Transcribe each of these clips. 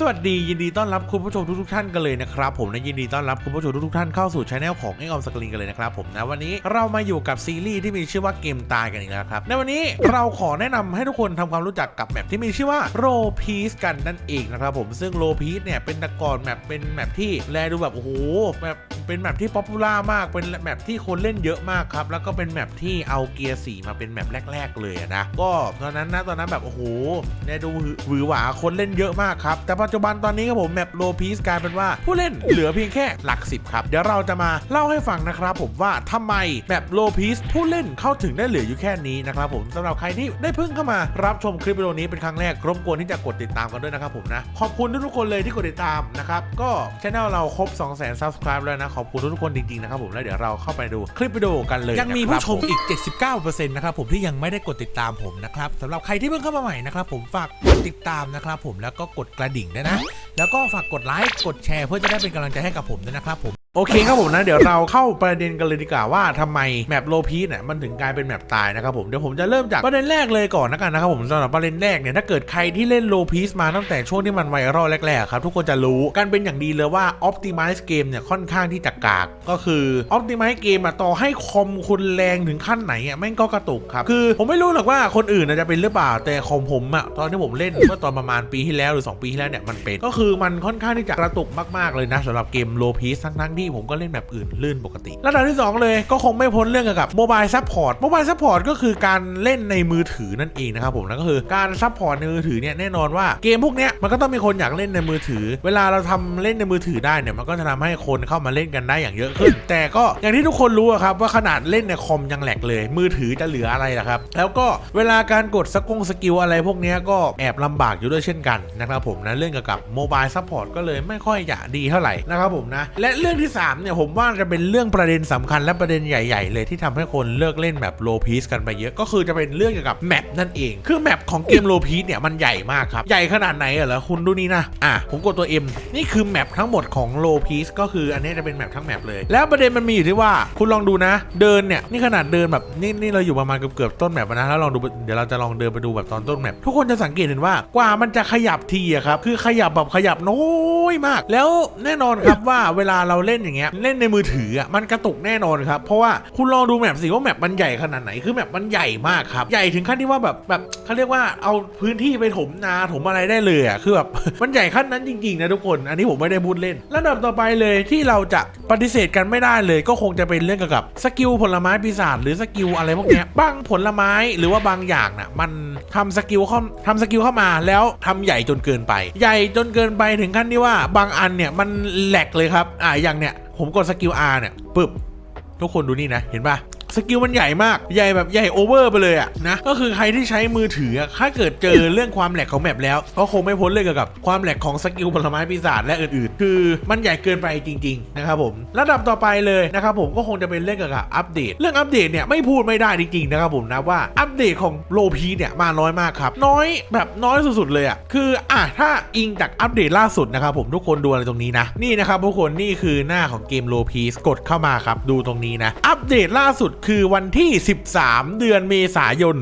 สวัสดียินดีต้อนรับคุณผู้ชมทุกๆท่านกันเลยนะครับผมและยินดีต้อนรับคุณผู้ชมทุกๆท่านเข้าสู่ช anel ของเอ็กออมสกรีนกันเลยนะครับผมนะวันนี้เรามาอยู่กับซีรีส์ที่มีชื่อว่าเกมตายกันอีกแล้วครับในวันนี้เราขอแนะนำให้ทุกคนทำความรู้จักกับแมปที่มีชื่อว่าโรพีสกันนั่นเองนะครับผมซึ่งโรพีสเนี่ยเป็นตะกอนแมปเป็นแมปที่แลดูแบบโอ้โหแบบเป็นแมปที่ป๊อปปูล่ามากเป็นแมปที่คนเล่นเยอะมากครับ แล้วก็เป็นแมปที่เอาเกียร์สีมาเป็นแมปแรก ๆ เลยนะก็ตอนนั้นนะตอนนั้นแบบโอ้โหแลดูหวือหวาคนเล่นเยอะมากครับ แต่ปัจจุบันตอนนี้ครับผมแมปโลพีสกลายเป็นว่าผู้เล่นเหลือเพียงแค่หลักสิบครับเดี๋ยวเราจะมาเล่าให้ฟังนะครับผมว่าทำไมแมปโลพีสผู้เล่นเข้าถึงได้เหลืออยู่แค่นี้นะครับผมสำหรับใครที่ได้เพิ่งเข้ามารับชมคลิปวิดีโอนี้เป็นครั้งแรกรบกวนที่จะกดติดตามกันด้วยนะครับผมนะขอบคุณทุกๆคนเลยที่กดติดตามนะครับก็ช anel เราครบ 2 0 0 0 0 0 subscribe แล้วนะขอบคุณทุกๆคนจริงๆนะครับผมแล้วเดี๋ยวเราเข้าไปดูคลิปวิดีโอกันเลยยังมีผู้ชมอีก 79%นะครับผมที่ยังไม่ได้กดติดตามผมนะครับสำหรับใครที่เพิ่งเข้ามาใหม่นะครับผมฝากกดติดตามนะครับผมแล้วก็กดกระดิ่งด้วยนะ แล้วก็ฝากกดไลค์กดแชร์เพื่อจะได้เป็นกำลังใจให้กับผมด้วยนะครับผม โอเคครับผมนะเดี๋ยวเราเข้าประเด็นกันเลยดีกว่าว่าทำไมแมปโลพีเนี่ยมันถึงกลายเป็นแมปตายนะครับผมเดี๋ยวผมจะเริ่มจากประเด็นแรกเลยก่อนนะกันนะครับผมสำหรับประเด็นแรกเนี่ยถ้าเกิดใครที่เล่นโลพีสมาตั้งแต่ช่วงที่มันไวรัลแรกๆครับทุกคนจะรู้กันเป็นอย่างดีเลยว่า Optimize เกมเนี่ยค่อนข้างที่จะกาก ก็คือ Optimize เกมอะต่อให้คอมคุณแรงถึงขั้นไหนอะแม่งก็กระตุกครับคือผมไม่รู้หรอกว่าคนอื่นอาจะเป็นหรือเปล่าแต่ของผมอะตอนที่ผมเล่นเมื่อตอนประมาณปีที่แล้วหรือ 2 ปีที่แล้วเนี่ยมันเป็นก็คือมันค่อนข้างที่จะกระตุกมากๆเลยนะสำหรับเกมโลพีทั้งๆที่ผมก็เล่นแบบอื่นลื่นปกติระดับที่ 2 เลยก็คงไม่พ้นเรื่องเกี่ยวกับโมบายซัพพอร์ตโมบายซัพพอร์ตก็คือการเล่นในมือถือนั่นเองนะครับผมนั่นก็คือการซัพพอร์ตในมือถือเนี่ยแน่นอนว่าเกมพวกเนี้ยมันก็ต้องมีคนอยากเล่นในมือถือ เวลาเราทำเล่นในมือถือได้เนี่ยมันก็จะทำให้คนเข้ามาเล่นกันได้อย่างเยอะขึ้น แต่ก็อย่างที่ทุกคนรู้ครับว่าขนาดเล่นในคอมยังแหลกเลย มือถือจะเหลืออะไรล่ะครับแล้วก็เวลาการกดสกงสกิลอะไรพวกเนี้ยก็แอบลำบากอยู่ด้วยเช่นกันนะครับผมนะเรื่องเกี่ยวกับโมบายซัพพอร์ตก็เลยไม่ค่อยจะดีเท่าไหร่นะครับผมนะและเรื่องที่สามเนี่ยผมว่าจะเป็นเรื่องประเด็นสำคัญและประเด็นใหญ่ ๆ เลยที่ทำให้คนเลิกเล่นแบบโลพีสกันไปเยอะก็คือจะเป็นเรื่องเกี่ยวกับแมปนั่นเอง คือแมปของเกมโลพีสเนี่ยมันใหญ่มากครับ ใหญ่ขนาดไหนอะเหรอคุณดูนี่นะอะผมกดตัว M นี่คือแมปทั้งหมดของโลพีสก็คืออันนี้จะเป็นแมปทั้งแมปเลย แล้วประเด็นมันมีอยู่ที่ว่าคุณลองดูนะ เดินเนี่ยนี่ขนาดเดินแบบนี่นี่เราอยู่ประมาณเกือบเกือบๆต้นแมปนะแล้วลองดูเดี๋ยวเราจะลองเดินไปดูแบบตอนต้นแมปทุกคนจะสังเกตเห็นว่ากว่ามันจะขยับทีอะครับคือขยับแบบขยับน้อยมาก แล้วแน่นอนครับว่าเวลาเราเล่นอย่างเงี้ยเล่นในมือถืออะมันกระตุกแน่นอนครับเพราะว่าคุณลองดูแมปสิว่าแมปมันใหญ่ขนาดไหนคือแมปมันใหญ่มากครับใหญ่ถึงขั้นที่ว่าแบบแบบเขาเรียกว่าเอาพื้นที่ไปถมนาถมอะไรได้เลยอะคือแบบมันใหญ่ขั้นนั้นจริงๆนะทุกคน อันนี้ผมไม่ได้พูดเล่นระดับต่อไปเลยที่เราจะปฏิเสธกันไม่ได้เลย ก็คงจะเป็นเรื่องเกี่ยวกับสกิลผลไม้ปีศาจหรือสกิลอะไรพวกเนี้ยบางผลไม้หรือว่าบางอย่างน่ะมันทำสกิลเข้าทำสกิลเข้ามาแล้วทำใหญ่จนเกินไป ใหญ่จนเกินไปถึงขั้นที่ว่าบางอันเนี่ยมันแหลกเลยครับอ่าอย่างเนี้ย ผมกดสกิล R เนี่ยปึ๊บทุกคนดูนี่นะ เห็นปะ สกิลมันใหญ่มาก ใหญ่แบบใหญ่โอเวอร์ไปเลยอะนะ ก็คือใครที่ใช้มือถืออะถ้าเกิดเจอเรื่องความแหลกของแมปแล้ว ก็คงไม่พ้นเลยเกี่ยวกับความแหลกของสกิลผลไม้ปีศาจและอื่นๆ คือมันใหญ่เกินไปจริงๆนะครับผมระดับต่อไปเลยนะครับผมก็คงจะเป็นเรื่องเกี่ยวกับอัปเดต เรื่องอัปเดตเนี่ยไม่พูดไม่ได้จริงๆนะครับผมนะว่าอัปเดตของโลพีเนี่ยมาน้อยมากครับ น้อยแบบน้อยสุดๆเลยอะคืออะถ้าอิงจากอัปเดตล่าสุดนะครับผมทุกคนดูอะไรตรงนี้นะนี่นะครับทุกคนนี่คือหน้าของเกมโลพีกดเข้ามาครับดูตรงนี้นะอัปเดตล่าสุดคือวันที่ 13 เดือนเมษายน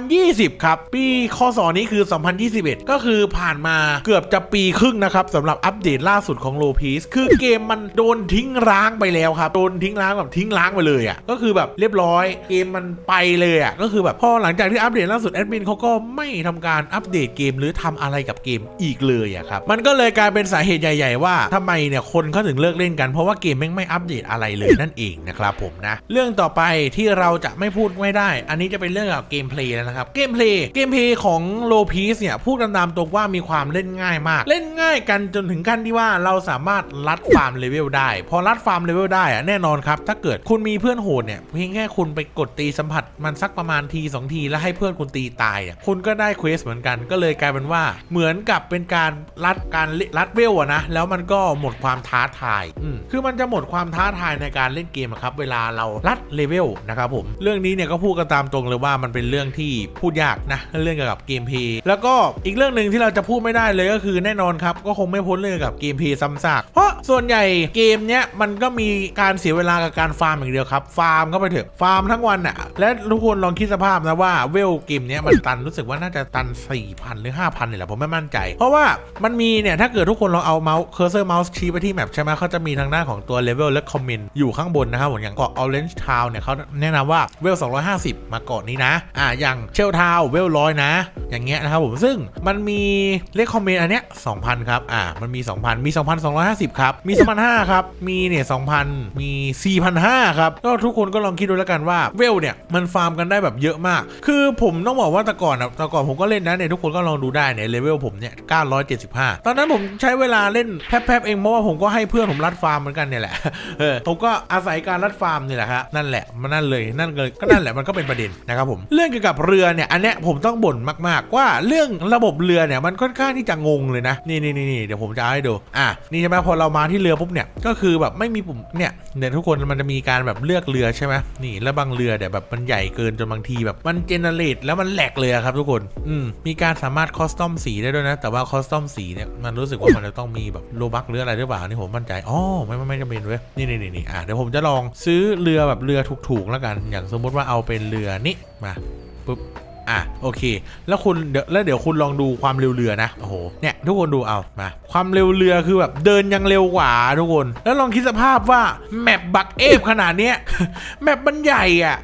2020 ครับ ปีคศนี้คือ 2021 ก็คือผ่านมาเกือบจะปีครึ่งนะครับสำหรับอัปเดตล่าสุดของโลพีสคือเกมมันโดนทิ้งร้างไปแล้วครับ โดนทิ้งร้างแบบทิ้งร้างไปเลยอะก็คือแบบเรียบร้อยเกมมันไปเลยอะก็คือแบบพอหลังจากที่อัปเดตล่าสุดแอดมินเขาก็ไม่ทำการอัปเดตเกมหรือทำอะไรกับเกมอีกเลยอะครับมันก็เลยกลายเป็นสาเหตุใหญ่ ๆ ว่าทำไมเนี่ยคนเขาถึงเลิกเล่นกันเพราะว่าเกมแม่งไม่อัปเดตอะไรเลยนั่นเองนะครับผมนะเรื่องรื่องต่อไปที่เราจะไม่พูดไม่ได้ อันนี้จะเป็นเรื่องเกี่ยวกับเกมเพลย์แล้วนะครับ เกมเพลย์ เกมเพลย์ของโลพีสเนี่ยพูดกันตามตรงว่ามีความเล่นง่ายมาก เล่นง่ายกันจนถึงขั้นที่ว่าเราสามารถลัดฟาร์มเลเวลได้ พอลัดฟาร์มเลเวลได้อะแน่นอนครับ ถ้าเกิดคุณมีเพื่อนโหดเนี่ยเพียงแค่คุณไปกดตีสัมผัสมันสักประมาณทีสองที แล้วให้เพื่อนคุณตีตายอะคุณก็ได้เควสเหมือนกัน ก็เลยกลายเป็นว่าเหมือนกับเป็นการลัดการลัดเวลอะนะแล้วมันก็หมดความท้าทายอืมคือมันจะหมดความท้าทายในการเล่นเกมครับเวลาเราลัดเลเวลนะครับผม เรื่องนี้เนี่ยก็พูดกันตามตรงเลยว่ามันเป็นเรื่องที่พูดยากนะเรื่องเกี่ยวกับเกมเพย์แล้วก็อีกเรื่องหนึ่งที่เราจะพูดไม่ได้เลยก็คือแน่นอนครับก็คงไม่พ้นเรื่องเกี่ยวกับเกมเพย์ซ้ำซากเพราะส่วนใหญ่เกมเนี้ยมันก็มีการเสียเวลากับการฟาร์มอย่างเดียวครับฟาร์มเข้าไปเถอะฟาร์มทั้งวันอะและทุกคนลองคิดสภาพนะว่าเวลเกมเนี้ยมันตันรู้สึกว่าน่าจะตัน 4,000 หรือ 5,000เนี่ยแหละผมไม่มั่นใจ เพราะว่ามันมีเนี่ยถ้าเกิดทุกคนลองเอาเมาส์เคอร์เซอร์เมาส์ชี้ไปที่แมปใช่ไหมเขาจะมีทางด้านของตัวเลเวลและคอมเมนต์อยู่ข้างบนนะครับผมอย่างเกาะ Orange Town เนี่ยเขาแนะนำว่าเวล 250 มากาะนี้นะ อ่าอย่างเชลทาวเวลร้อยนะ อย่างเงี้ยนะครับผมซึ่งมันมีเลขคอมเมนต์อันเนี้ย2,000 ครับ อ่ามันมี 2,000 มี 2,250 ครับ มี2,500ครับ มีเนี่ย2,000 มี 4,500 ครับ ก็ทุกคนก็ลองคิดดูแล้วกันว่าเวลเนี่ยมันฟาร์มกันได้แบบเยอะมาก คือผมต้องบอกว่าแต่ก่อนอะแต่ก่อนผมก็เล่นนะเนี่ยทุกคนก็ลองดูได้เนี่ยเลเวลผมเนี่ย975 ตอนนั้นผมใช้เวลาเล่นแป๊บๆเองเพราะว่าผมก็ให้เพื่อนผมรัดฟาร์มเหมือนกันเนี่ยแหละเออผมก็อาศัยการรัดฟาร์มนี่แหละครับนั่นแหละมันนั่นเลยนั่นเลยก็นั่นแหละมันก็เป็นประเด็นนะครับผมเรื่องเกี่ยวกับเรือเนี่ยอันเนี้ยผมต้องบ่นมากๆ ว่าเรื่องระบบเรือเนี่ยมันค่อนข้างที่จะงงเลยนะนี่นี่นี่เดี๋ยวผมจะเอาให้ดูอะนี่ใช่ไหมพอเรามาที่เรือปุ๊บเนี่ยก็คือแบบไม่มีปุ่มเนี่ยเนี่ยทุกคนมันจะมีการแบบเลือกเรือใช่ไหมนี่แล้วบางเรือเนี่ยแบบมันใหญ่เกินจนบางทีแบบมันเจเนเรตแล้วมันแหลกเลยอครับทุกคนอืมมีการสามารถคอสตอมสีได้ด้วยนะ แต่ว่าคอสตอมสีเนี่ยมันรู้สึกว่ามันจะต้องมีแบบโลบักหรืออะไรหรือเปล่านี่ผมมั่นใจอ๋อไม่ไม่ไม่จำเป็นเว้ยนี่นี่นี่อะเดี๋ยวผมจะลองซื้อเรือแบบเรือถูกๆแล้วกัน อย่างสมมุติว่าเอาเป็นเรือนี้มาปุ๊บ อะโอเค แล้วคุณเดี๋ยวแล้วเดี๋ยวคุณลองดูความเร็วเรือนะโอ้โหเนี่ยทุกคนดูเอามาความเร็วเรือคือแบบเดินยังเร็วกว่าทุกคน แล้วลองคิดสภาพว่าแมปบักเอฟขนาดเนี้ยแมปมันใหญ่อะ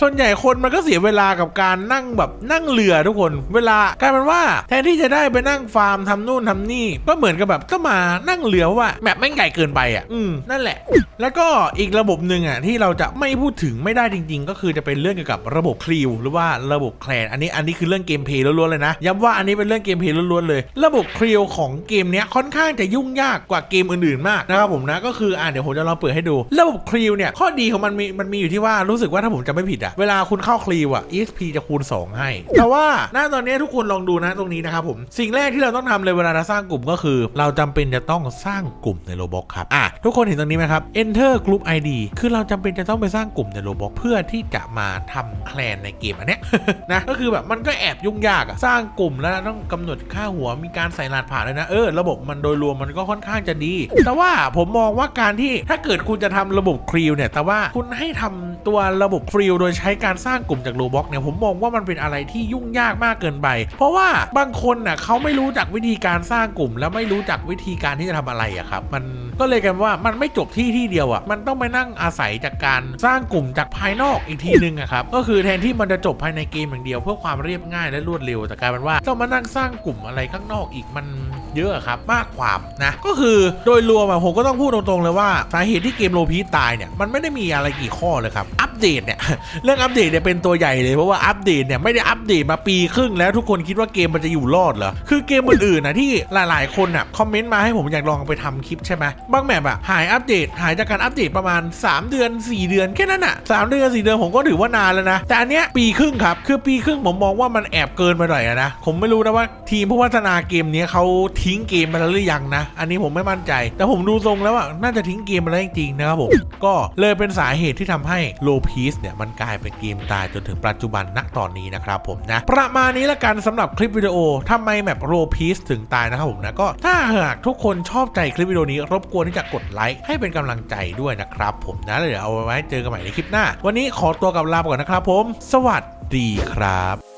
ส่วนใหญ่คนมันก็เสียเวลากับการนั่งแบบนั่งเรือทุกคน เวลากลายเป็นว่าแทนที่จะได้ไปนั่งฟาร์มทำนู่นทำนี่ ก็เหมือนกับแบบก็มานั่งเรือว่าแมปแม่งใหญ่เกินไปอะ อืมนั่นแหละ แล้วก็อีกระบบหนึ่งอะที่เราจะไม่พูดถึงไม่ได้จริง ๆ ก็คือจะเป็นเรื่องเกี่ยวกับระบบคลีวหรือว่าระบบคลนอันนี้อันนี้คือเรื่องเกมเพลย์ล้วนๆเลยนะย้ำว่าอันนี้เป็นเรื่องเกมเพลย์ล้วนๆเลย ระบบเคลียวของเกมเนี้ยค่อนข้างจะยุ่งยากกว่าเกมอื่นๆมากนะครับผมนะก็คืออ่าเดี๋ยวผมจะลองเปิดให้ดู ระบบคลีวเนี่ยข้อดีของมันมีมันมีอยู่ที่ว่ารู้สึกว่าถ้าผมจะไม่ผิดอะเวลาคุณเข้าคลีวอะ EXP จะคูณ 2 ให้ แต่ว่าณตอนนี้ทุกคนลองดูนะตรงนี้นะครับผมสิ่งแรกที่เราต้องทำเลยเวลาเราสร้างกลุ่มก็คือ เราจำเป็นจะต้องสร้างกลุ่มในโลบอกครับอะทุกคนเห็นตรงนี้ไหมครับ Enter Group ID คือเราจำเป็นจะต้องไปสร้างกลุ่มในโลบอกเพื่อที่จะมาทำแคลนในเกมอันเนี้ยนะก็คือแบบมันก็แอบยุ่งยากอะสร้างกลุ่มแล้วต้องกำหนดค่าหัวมีการใส่รหัสผ่านเลยนะเออระบบมันโดยรวมมันก็ค่อนข้างจะดี แต่ว่าผมมองว่าการที่ถ้าเกิดคุณจะทำระบบครีวเนี่ยแต่ว่าคุณให้ทำตัวระบบครีวโดยใช้การสร้างกลุ่มจากโลบ็อกเนี่ยผมมองว่ามันเป็นอะไรที่ยุ่งยากมากเกินไป เพราะว่าบางคนน่ะเขาไม่รู้จักวิธีการสร้างกลุ่ม แล้วไม่รู้จักวิธีการที่จะทำอะไรอะครับมันก็เลยกันว่ามันไม่จบที่ที่เดียวอะมันต้องไปนั่งอาศัยจากการสร้างกลุ่มจากภายนอกอีกทีนึงอะครับ ก็คือแทนที่มันจะจบภายในเกมอย่างเดียวเพื่อความเรียบง่ายและรวดเร็วแต่กลายเป็นว่าต้องมานั่งสร้างกลุ่มอะไรข้างนอกอีกมันเยอะครับมากความนะก็คือโดยรวมอะผมก็ต้องพูดตรงๆเลยว่าสาเหตุที่เกมโลพีตายเนี่ยมันไม่ได้มีอะไรกี่ข้อเลยครับอัปเดตเนี่ยเรื่องอัปเดตเนี่ยเป็นตัวใหญ่เลยเพราะว่าอัปเดตเนี่ยไม่ได้อัปเดตมาปีครึ่งแล้วทุกคนคิดว่าเกมมันจะอยู่รอดเหรอคือเกมอื่นๆนะที่หลายๆคนอะคอมเมนต์มาให้ผมอยากลองไปทำคลิปใช่ไหมบางแมปอะหายอัปเดตหายจากการอัปเดตประมาณ 3 เดือน 4 เดือนแค่นั้นอะ3เดือน4เดือนผมก็ถือว่านานแล้วนะแต่อันเนี้ยปีครึ่งครับคือปีครึ่งผมมองว่ามันแอบเกินไปหน่อยนะผมไม่รู้นะว่าทีมผู้พัฒนาเกมเนี้ยเขาททิ้งเกมไปแล้วหรือยังนะ อันนี้ผมไม่มั่นใจ แต่ผมดูทรงแล้วอะน่าจะทิ้งเกมไปแล้วจริงๆนะครับผมก็เลยเป็นสาเหตุที่ทำให้โลพีสเนี่ยมันกลายเป็นเกมตายจนถึงปัจจุบันณตอนนี้นะครับผมนะประมาณนี้ละกันสำหรับคลิปวิดีโอทำไมแมปโลพีสถึงตายนะครับผมนะก็ถ้าหากทุกคนชอบใจคลิปวิดีโอนี้รบกวนที่จะกดไลค์ให้เป็นกำลังใจด้วยนะครับผมนะเดี๋ยวเอาไว้เจอกันใหม่ในคลิปหน้า วันนี้ขอตัวกับลาไปก่อนนะครับผม สวัสดีครับ